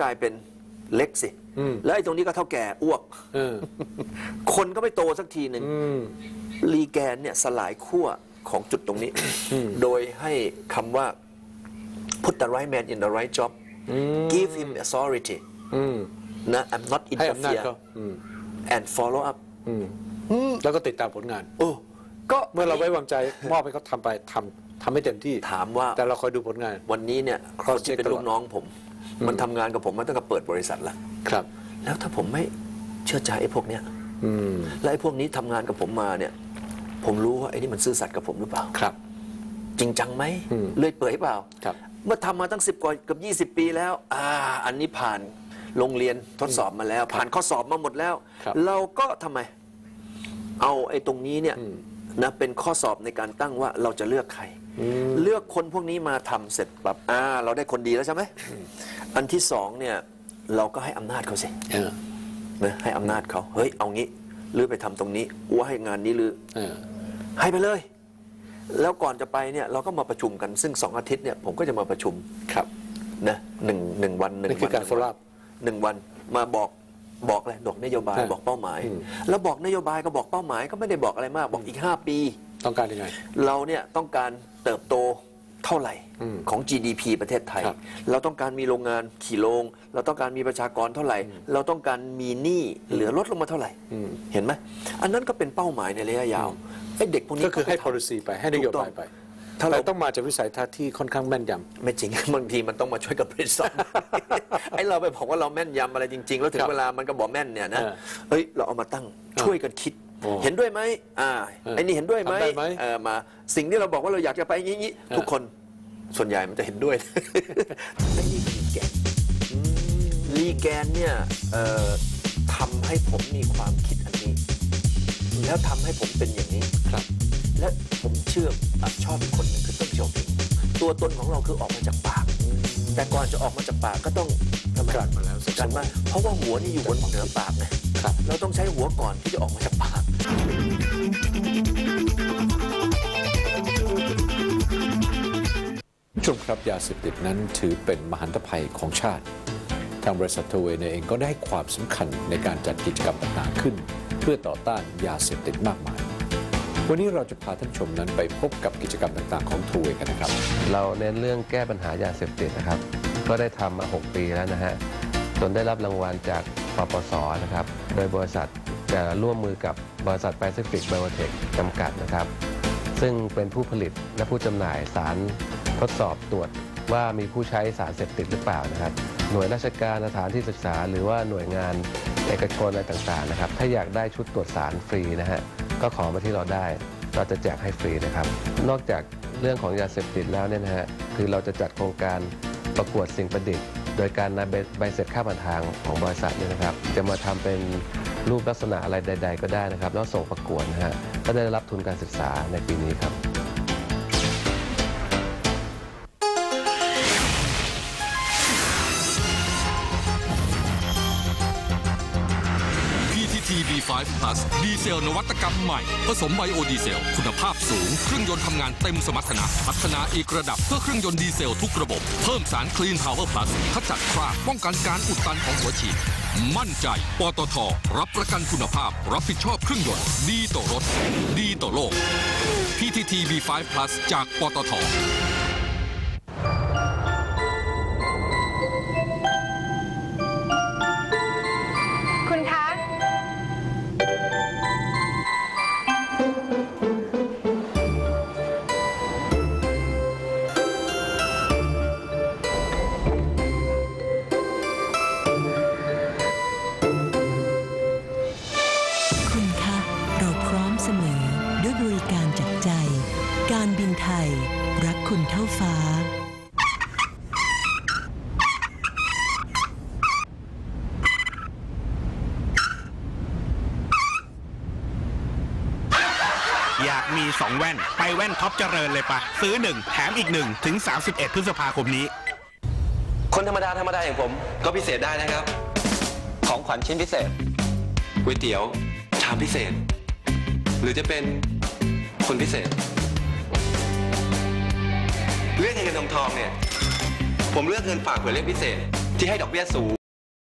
กลายเป็นเล็กสิ อืม แล้วไอ้ตรงนี้ก็เท่าแก่อ้วก เออ คนก็ไม่โตสักทีหนึ่ง อืม ลีแกนเนี่ยสลายขั้วของจุดตรงนี้ โดยให้คำว่า put the right man in the right job อืม give him authority อืม นะ I'm not ให้อำนาจ interfere เขาอืม and follow up อืม แล้วก็ติดตามผลงาน โอ้ก็ เมื่อเราไว้วางใจ มอบให้เขาทำไปทำทำให้เต็มที่ถามว่า แต่เราคอยดูผลงาน วันนี้เนี่ยคครอนที่เป็นเช็คตลอด ลูกน้องผม มันทำงานกับผมมาตั้งแต่เปิดบริษัทแล้วครับ แล้วถ้าผมไม่เชื่อใจไอ้พวกเนี้ยอืมและไอ้พวกนี้ทำงานกับผมมาเนี่ย ผมรู้ว่าไอ้นี่มันซื่อสัตย์กับผมหรือเปล่า ครับ จริงจังไหมอืมเลื่อยเปื่อยเปล่า ครับ เมื่อทำมาตั้งสิบกว่าเกับยี่สิบปีแล้ว อ่า อันนี้ผ่านโรงเรียนทดสอบมาแล้ว ผ่านข้อสอบมาหมดแล้ว ครับเราก็ทำไม เอาไอ้ตรงนี้เนี่ยอืม นะเป็นข้อสอบในการตั้งว่าเราจะเลือกใครอืม เลือกคนพวกนี้มาทำเสร็จปรับอ่าเราได้คนดีแล้วใช่ไหมอันที่สองเนี่ยเราก็ให้อำนาจเขาสิเออนะให้อำนาจเขาเฮ้ยเอางี้ลือไปทำตรงนี้อัวให้งานนี้ลือเออให้ไปเลย แล้วก่อนจะไปเนี่ยเราก็มาประชุมกันซึ่งสองอาทิตย์เนี่ยผมก็จะมาประชุมครับนะหนึ่งหนึ่งวันหนึ่งนี่คืวัอการ follow up หนึ่งวันมาบอกบอกอะไรบอกนโยบายใช่บอกเป้าหมายอืมแล้วบอกนโยบายก็บอกเป้าหมายก็ไม่ได้บอกอะไรมากบอกอีก 5 ปี ต้องการยังไง เราเนี่ยต้องการ เติบโตเท่าไหร่อืมของ GDP ประเทศไทย ครับเราต้องการมีโรงงานขี่โรง เราต้องการมีประชากรเท่าไหร่ เราต้องการมีหนี้เหลือลดลงมาเท่าไหร่ อืม เห็นไหมอันนั้นก็เป็นเป้าหมายในระยะยาวไอ้เด็กพวกนี้ก็คือให้ไปทำ policy ไปให้นโยบายไปถ้าเราแต่ต้องมาจากวิสัยทัศน์ที่ค่อนข้างแม่นยไม่จริง บางทีมันต้องมาช่วยกับบริษัท ไอ้เราไปบอกว่าเราแม่นยำอะไรจริง ๆ แล้วถึคงรับเวลามันก็บอกแม่นเนี่ยนะเออเฮ้ยเราเอามาตั้งช่วยกันคิด โอ้เห็นด้วยไหมอ่าเออไอ้นี่เห็นด้วยไหมทำได้ไหม เออมาสิ่งที่เราบอกว่าเราอยากจะไปอย่างนี้เออทุกคนส่วนใหญ่มันจะเห็นด้วย ไอ้นี่คือแกน ลีแกนเนี่ยเอ่อทำให้ผมมีความคิดอันนี้ แล้วทำให้ผมเป็นอย่างนี้ำครับ และผมเชื่ออะชอบอีกคนหนึ่งคือต้นเฉียวผิงตัวตนของเราคือออกมาจากปาก แต่ก่อนจะออกมาจากปากก็ต้องทำไมกันมาแล้วสักกันมาเพราะว่าหัวนี่อยู่บนเหนือปากไงครับ เราต้องใช้หัวก่อนที่จะออกมาจากปากผู้ชมครับยาเสพติดนั้นถือเป็นมหันตภัยของชาติ ทางบริษัททเวเนเองก็ได้ให้ความสำคัญในการจัดกิจกรรมต่างๆขึ้น เพื่อต่อต้านยาเสพติดมากมายวันนี้เราจะพาท่านผู้ชมนั้นไปพบกับกิจกรรมต่างๆ ของทเวกันนะครับ เราเน้นเรื่องแก้ปัญหายาเสพติดนะครับ ก็ได้ทำมา 6 ปีแล้วนะฮะจนได้รับรางวัลจากปปสนะครับ โดยบริษัทจะร่วมมือกับบริษัท Pacific Biotech จำกัดนะครับ ซึ่งเป็นผู้ผลิตและผู้จำหน่ายสารทดสอบตรวจว่ามีผู้ใช้สารเสพติดหรือเปล่านะครับ หน่วยราชการสถานที่ศึกษา หรือว่าหน่วยงานเอกชนอะไรต่างๆนะครับ ถ้าอยากได้ชุดตรวจสารฟรีนะฮะก็ขอมาที่เราได้ เราจะแจกให้ฟรีนะครับ นอกจากเรื่องของยาเสพติดแล้วเนี่ยนะฮะคือเราจะจัดโครงการประกวดสิ่งประดิษฐ์ โดยการนำใบใบเสร็จค่าผ่านทางของบริษัทเนี่ยนะครับ จะมาทำเป็นรูปลักษณะอะไรใด ๆ ก็ได้นะครับ แล้วส่งประกวดนะฮะก็ได้รับทุนการศึกษาในปีนี้ครับ 5 Plus ดีเซลนวัตกรรมใหม่ ผสมไบโอดีเซล คุณภาพสูง เครื่องยนต์ทำงานเต็มสมรรถนะ พัฒนาอีกระดับเพื่อเครื่องยนต์ดีเซลทุกระบบ เพิ่มสาร Clean Power Plus ขจัดคราบป้องกันการอุดตันของหัวฉีด มั่นใจ ปตท รับประกันคุณภาพ รับผิดชอบเครื่องยนต์ ดีต่อรถ ดีต่อโลก PTT B5 Plus จากปตท การบินไทย รักคุณเท่าฟ้า อยากมี2แว่น ไปแว่นท็อปเจริญเลยปะ ซื้อ1แถมอีก1ถึง 31 พฤษภาคมนี้ คนธรรมดาธรรมดาอย่างผม ก็พิเศษได้นะครับ ของขวัญชิ้นพิเศษก๋วยเตี๋ยว ชามพิเศษ หรือจะเป็นคนพิเศษ เรื่องเงินทองทองเนี่ย ผมเลือกเงินฝากเผื่อเรียกพิเศษ ที่ให้ดอกเบี้ยสูง